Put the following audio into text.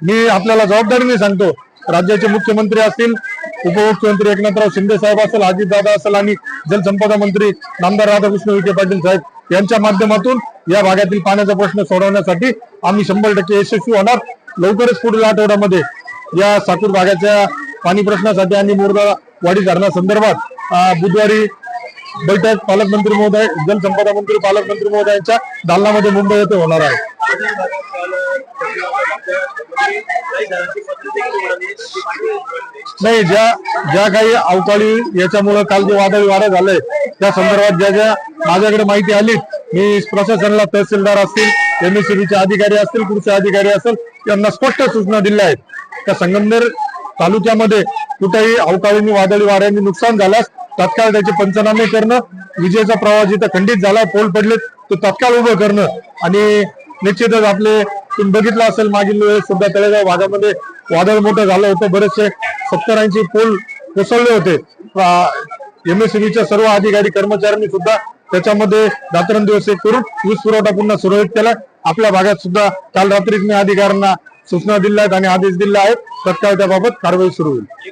मी आपल्याला जबाबदारीने सांगतो. राज्याचे मुख्यमंत्री असतील उपमुख्यमंत्री एकनाथराव शिंदे साहेब असेल अजितदादा असेल आणि जलसंपदा मंत्री नामदार राधाकृष्ण विखे पाटील साहेब यांच्या माध्यमातून या भागातील पाण्याचा प्रश्न सोडवण्यासाठी आम्ही शंभर टक्के यशस्वी होणार. लवकरच पुढील आठवड्यामध्ये या साकूर भागाच्या पाणी प्रश्नासाठी आणि मुरदा वाडी धरणासंदर्भात बुधवारी बैठक पालकमंत्री महोदय जलसंपदा मंत्री पालकमंत्री महोदयांच्या दालनामध्ये मुंबई येथे होणार आहे. नाही ज्या ज्या काही अवकाळी याच्यामुळे काल जे वादळी वारा झालंय त्या संदर्भात ज्या ज्या माझ्याकडे माहिती आली मी प्रशासनाला तहसीलदार असतील एमएससीबीचे अधिकारी असतील कृषी अधिकारी असतील त्यांना स्पष्ट सूचना दिल्या आहेत. त्या संगमनेर तालुक्यामध्ये कुठेही अवकाळीने वादळी वाऱ्यांनी नुकसान झाल्यास तत्काळ त्याचे पंचनामे करणं विजेचा प्रवाह जिथं खंडित झाला पोल पडलेत तो तत्काळ उभं करणं आणि निश्चितच आपले तुम्ही बघितलं असेल मागील वेळेस सुद्धा तळेगाव भागामध्ये वादळ मोठं झालं होतं. बरेचसे सत्तर ऐंशी पूल कोसळले होते. एमएससीबीच्या सर्व अधिकारी कर्मचाऱ्यांनी सुद्धा त्याच्यामध्ये रात्रंदिवस एक करून वीज पुरवठा पुन्हा सुरळीत केला. आपल्या भागात सुद्धा काल रात्रीच मी अधिकाऱ्यांना सूचना दिल्या आहेत आणि आदेश दिले आहेत. तत्काळ त्याबाबत कारवाई सुरू होईल.